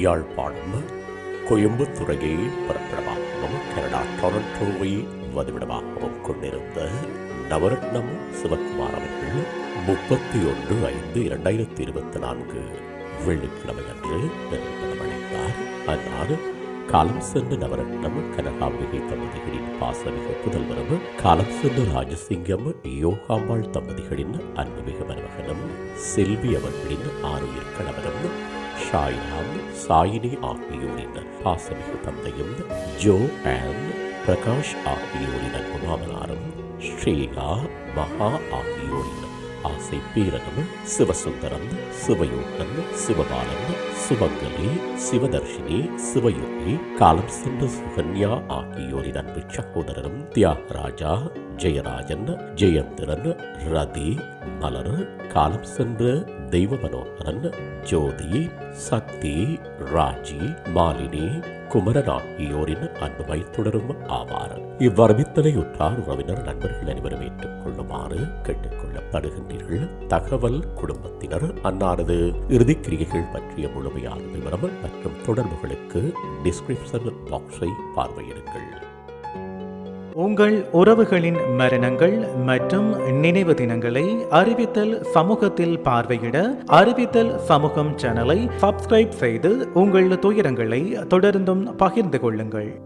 Yazhpanam கோயம்புத்துறையை பிறப்பிடமாகவும் Canada டொரண்டோவை வதிவிடமாகவும் கொண்டிருந்த நவரத்னம் சிவகுமார் அவர்கள் முப்பத்தி ஒன்று ஐந்து இரண்டாயிரத்தி இருபத்தி நான்கு வெள்ளிக்கிழமை அன்று நிறுவனமடைந்தார் அன்னார் காலம் சென்ற நவரத்னம் கனகாம்பிகை தம்பதிகளின் பாசமிக புதல்வரும் காலம் சென்ற ராஜசிங்கம் யோகாம்பாள் தம்பதிகளின் அன்புமிக மருமகனும் செல்வி அவர்களின் ஆறுயிர் கணவரும் ஷாயினாம் சாயினி ஆகியோரின் பாசமிகு தந்தையும் ஜோ அண்ட் பிரகாஷ் ஆகியோரின் குமாமனாரும் ஸ்ரீகா மகா ஆகியோரின் ஆசை பீரனும் சிவசுந்தரம் சிவயோகன் சிவபாலன் சுமங்கலி சிவதர்ஷினி சிவயோகி காலம் சென்ற சுகன்யா ஆகியோரின் அன்பு சகோதரரும் தியாகராஜா ஜெயராஜன் ஜெயந்திரன் ரதி மலர் காலம் சென்ற தெய்வ மனோகரன் ஜோதி சக்தி ராஜி மாலினி குமரன் ஆகியோரின் அன்புமை தொடரும் ஆவார். இவ்வரவித்தலையுற்றார் உறவினர் நண்பர்கள் அனைவரும் ஏற்றுக்கொள்ளுமாறு கேட்டுக்கொள்ளப்படுகின்றீர்கள். தகவல் குடும்பத்தினர் அன்னாரது இறுதிக்கிரியைகள் பற்றிய முழுமையான விவரம் மற்றும் தொடர்புகளுக்கு டிஸ்கிரிப்ஷன் பாக்ஸை பார்வையிடுங்கள். உங்கள் உறவுகளின் மரணங்கள் மற்றும் நினைவு தினங்களை அறிவித்தல் சமூகத்தில் பார்வையிட அறிவித்தல் சமூகம் சேனலை சப்ஸ்கிரைப் செய்து உங்கள் துயரங்களை தொடர்ந்தும் பகிர்ந்து கொள்ளுங்கள்.